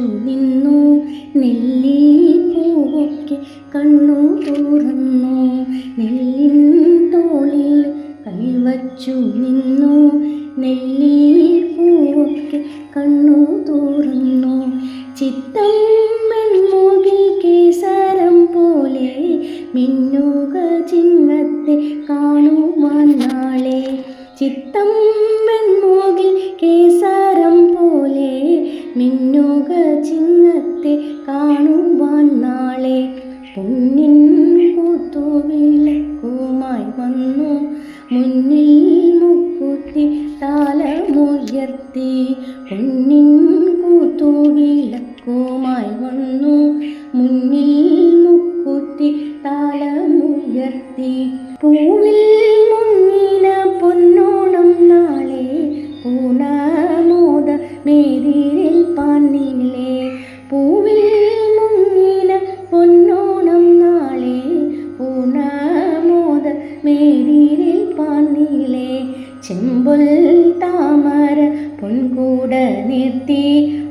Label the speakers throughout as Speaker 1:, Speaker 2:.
Speaker 1: നിന്നു നെല്ലിപ്പൂവൊക്കെ കണ്ണു തുറന്നു. നെല്ലിൻ തോളിൽ കൈവച്ചു നിന്നു നെല്ലിപ്പൂവൊക്കെ കണ്ണു തുറന്നു. ചിത്തം കേസരം പോലെ മിന്നുക ചിങ്ങത്തെ കാണുവാൻ നാളെ. ചിത്തം മെൻമുകിൽ കേസ മിന്നുക ചിങ്ങത്തെ കാണുവാൻ നാളെ. പൊന്നിൻ കൂത്തുവിളക്കുമായി വന്നു. മുന്നിൽ മുക്കുത്തി താലമുയർത്തി. പൊന്നിൻ കൂത്തുവിളക്കുമായി വന്നു. മുന്നിൽ മുക്കുത്തി താലമുയർത്തി. പൂവിൽ പാന്നില്ലേ ചെമ്പുൽ താമര പൊൻകൂട നിർത്തി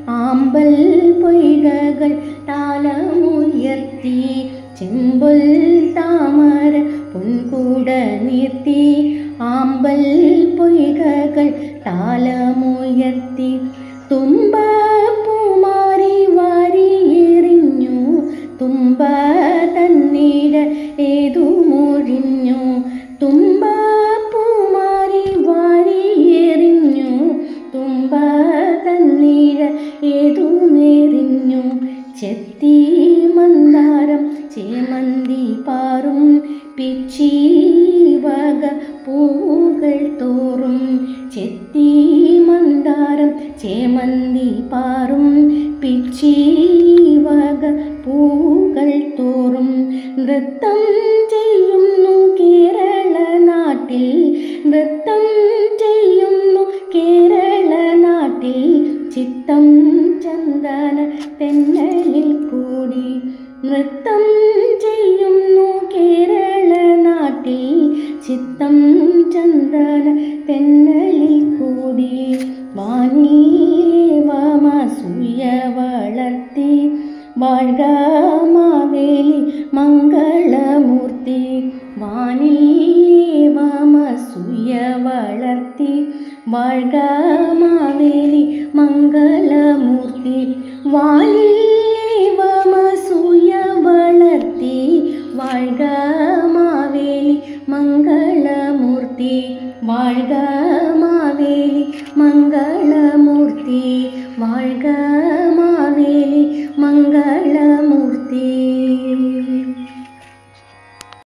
Speaker 1: ആമ്പൽ പൊയ്കകൾ താലമുയർത്തി. ചെമ്പുൽ താമര പൊൻകൂട നിർത്തി ആമ്പൽ പൊയ്കകൾ താലമുയർത്തി. തുമ്പ പൂമാരി വാരി എറിഞ്ഞു. തുമ്പ തന്നീട് ഏതു മൊഴിഞ്ഞു തുമ്പ മെറിഞ്ഞു ചെത്തി മന്ദാരം ചേമന്തി പാറും പിച്ചി വക പൂകൾ തോറും. ചെത്തി മന്ദാരം ചേമന്തി പാറും പിച്ചി വക പൂകൾ തോറും. നൃത്തം ചെയ്യുന്നു കേരള നാട്ടിൽ നൃത്തം തെന്നലിൽ കൂടി നൃത്തം ചെയ്യുന്നു കേരള നാട്ടിൽ. ചിത്തം ചന്ദന തെന്നലിൽ കൂടി വാനീവമസൂയ വളർത്തി. മാവേലി മംഗളമൂർത്തി. വാനീവമസൂയ വളർത്തി. മാവേലി മംഗളമൂർത്തി. വാനീവമസൂയ വളർത്തി വാഴ്ക മാവേലി മംഗളമൂർത്തി വാഴ്ക മാവേലി മംഗളമൂർത്തി വാഴ്ക മാവേലി മംഗളമൂർത്തി.